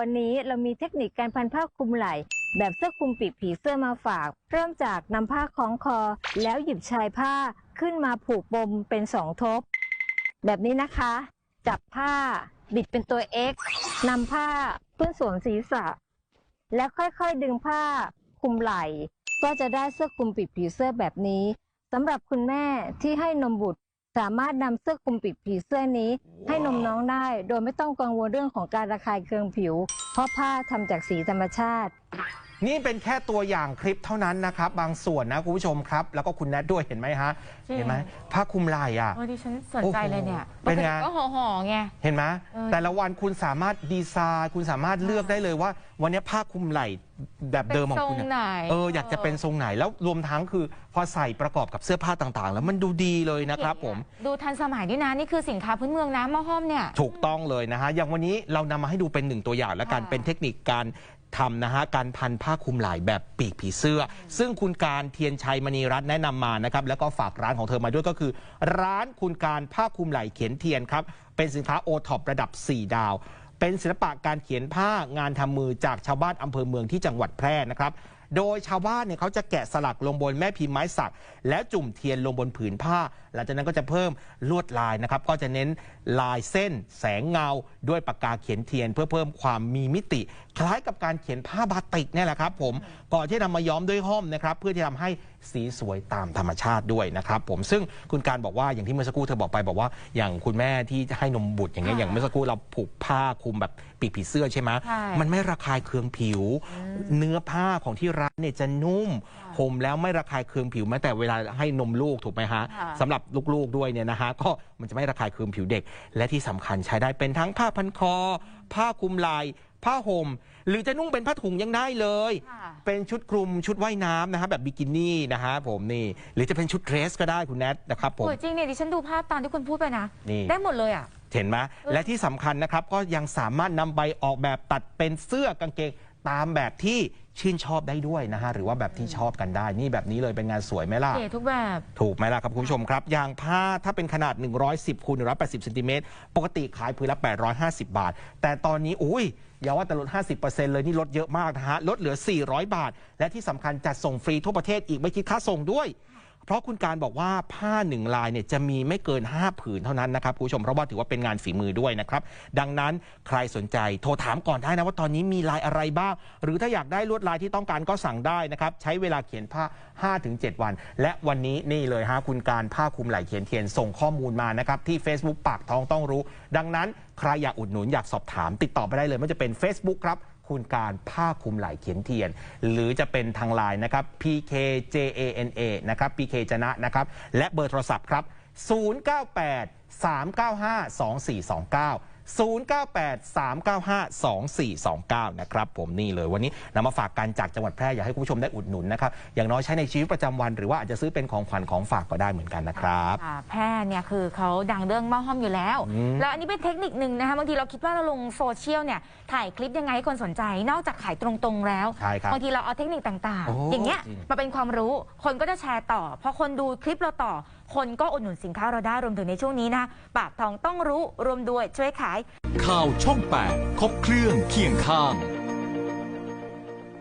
วันนี้เรามีเทคนิคการพันผ้าคลุมไหล่ แบบเสื้อคลุมปีกผีเสื้อมาฝาก เริ่มจากนำผ้าคล้องคอ แล้วหยิบชายผ้าขึ้นมาผูกปมเป็นสองทบ แบบนี้นะคะ จับผ้า บิดเป็นตัว X นำผ้าขึ้นสวมศีรษะ แล้วค่อยๆดึงผ้าคลุมไหล่ ก็จะได้เสื้อคลุมปีกผีเสื้อแบบนี้สำหรับคุณแม่ที่ให้นมบุตร สามารถนำเสื้อคลุมปีกผีเสื้อนี้ ให้นมน้องได้ โดยไม่ต้องกังวลเรื่องของการระคายเคืองผิว เพราะผ้าทำจากสีธรรมชาติ นี่เป็นแค่ตัวอย่างคลิปเท่านั้นนะครับ บางส่วนนะคุณผู้ชมครับ แล้วก็คุณแนทด้วยเห็นไหมฮะ จริง เห็นไหมผ้าคลุมไหล่อะ โอ้ดิฉันสนใจเลยเนี่ยโอ้โหเป็นไงก็ห่อห่อๆไง เห็นไหมเออแต่ละวันคุณสามารถดีไซน์ คุณสามารถเลือกได้เลยว่า วันนี้ผ้าคลุมไหล่แบบเดิมของคุณเป็นทรงเนี่ยไหน เอออยากจะเป็นทรงไหนแล้วรวมทั้งคือพอใส่ประกอบกับเสื้อผ้าต่างๆ แล้วมันดูดีเลยนะครับผม ดูทันสมัยด้วยนะ นี่คือสินค้าพื้นเมืองนะหม้อห้อมเนี่ย ถูกต้องเลยนะฮะ อย่างวันนี้เรานำมาให้ดูเป็นหนึ่งตัวอย่างและกันค่ะเป็นเทคนิคการ ทำนะฮะการพันผ้าคลุมไหล่แบบปีกผีเสื้อ ซึ่งคุณการเทียนชัยมณีรัตน์แนะนำมานะครับแล้วก็ฝากร้านของเธอมาด้วยก็คือ ร้านคุณการผ้าคลุมไหล่เขียนเทียนครับเป็นสินค้าโอท็อประดับ 4 ดาว เป็นศิลปะการเขียนผ้างานทำมือจากชาวบ้านอำเภอเมืองที่จังหวัดแพร่นะครับ โดยชาวบ้านเนี่ยเขาจะแกะสลักลงบนแม่พิมพ์ไม้สัก แล้วจุ่มเทียนลงบนผืนผ้า หลังจากนั้นก็จะเพิ่มลวดลายนะครับ ก็จะเน้นลายเส้น แสงเงา ด้วยปากกาเขียนเทียน เพื่อเพิ่มความมีมิติ คล้ายกับการเขียนผ้าบาติกเนี่ยแหละครับ ผมก่อนที่นำมาย้อมด้วยห้อมนะครับเพื่อที่ทำให้ สีสวยตามธรรมชาติด้วยนะครับผมซึ่งคุณการบอกว่าอย่างที่เมื่อสักครู่เธอบอกไปบอกว่าอย่างคุณแม่ที่ให้นมบุตรอย่างเงี้ยค่ะอย่างเมื่อสักครู่เราผูกผ้าคลุมแบบปีกผีเสื้อใช่ไหมใช่มันไม่ระคายเคืองผิว เนื้อผ้าของที่ร้านเนี่ยจะนุ่มห่มแล้วไม่ระคายเคืองผิวแม้แต่เวลาให้นมลูกถูกไหมฮะค่ะ สำหรับลูกๆด้วยเนี่ยนะฮะก็มันจะไม่ระคายเคืองผิวเด็ก และที่สำคัญใช้ได้เป็นทั้งผ้าพันคอ ผ้าคลุมไหล่ ผ้าห่ม หรือจะนุ่งเป็นผ้าถุงยังได้เลย ค่ะ เป็นชุดคลุมชุดว่ายน้ำนะฮะแบบบิกินี่นะฮะผมนี่ หรือจะเป็นชุดเดรสก็ได้คุณแนทนะครับผม โอ้ยจริงเนี่ยดิฉันดูภาพตามที่คุณพูดไปนะ นี่ ได้หมดเลยอะ เห็นไหมและที่สำคัญนะครับก็ยังสามารถนำใบออกแบบตัดเป็นเสื้อกางเกง ตามแบบที่ชื่นชอบได้ด้วยนะฮะหรือว่าแบบที่ชอบกันได้ นี่แบบนี้เลยเป็นงานสวยไหมล่ะ เก๋ทุกแบบ ถูกไหมล่ะครับคุณผู้ชมครับ ยางผ้าถ้าเป็นขนาด 110คูณ180เซนติเมตรปกติขายพื้นละ 850 บาท แต่ตอนนี้อุ้ยอย่าว่าแต่ลด 50%เลยนี่ลดเยอะมากนะฮะ ลดเหลือ 400 บาท และที่สำคัญจัดส่งฟรีทั่วประเทศอีกไม่คิดค่าส่งด้วย เพราะคุณการบอกว่าผ้าหนึ่งลายเนี่ยจะมีไม่เกิน 5 ผืนเท่านั้นนะครับคุณผู้ชมเพราะว่าถือว่าเป็นงานฝีมือด้วยนะครับ ดังนั้นใครสนใจโทรถามก่อนได้นะว่าตอนนี้มีลายอะไรบ้าง หรือถ้าอยากได้ลวดลายที่ต้องการก็สั่งได้นะครับ ใช้เวลาเขียนผ้า 5-7 วัน และวันนี้นี่เลยฮะคุณการผ้าคลุมไหล่เขียนเทียนส่งข้อมูลมานะครับที่ Facebook ปากท้องต้องรู้ ดังนั้นใครอยากอุดหนุนอยากสอบถามติดต่อไปได้เลยไม่ว่าจะเป็น Facebook ครับ คุณการผ้าคลุมไหล่เขียนเทียน หรือจะเป็นทางไลน์นะครับ PKJANA นะครับ PK จนะนะครับ และเบอร์โทรศัพท์ครับ 098 395 2429 098 395 2429 นะครับผมนี่เลยวันนี้นำมาฝากกันจากจังหวัดแพร่อยากให้คุณผู้ชมได้อุดหนุนนะครับอย่างน้อยใช้ในชีวิตประจำวันหรือว่าอาจจะซื้อเป็นของขวัญของฝากก็ได้เหมือนกันนะครับค่ะแพร่เนี่ยคือเขาดังเรื่องหม้อห้อมอยู่แล้ว อืม แล้วอันนี้เป็นเทคนิคหนึ่งนะคะบางทีเราคิดว่าเราลงโซเชียลเนี่ยถ่ายคลิปยังไงให้คนสนใจ นอกจากขายตรงๆแล้วใช่ครับ บางทีเราเอาเทคนิคต่างโอ้ๆ อย่างเงี้ยจริง มาเป็นความรู้คนก็จะแชร์ต่อพอคนดูคลิปเราต่อ คนก็อุดหนุนสินค้าเราได้รวมถึงในช่วงนี้นะปากทองต้องรู้รวมด้วยช่วยขาย ข่าวช่อง 8 ครบเครื่องเคียงข้าง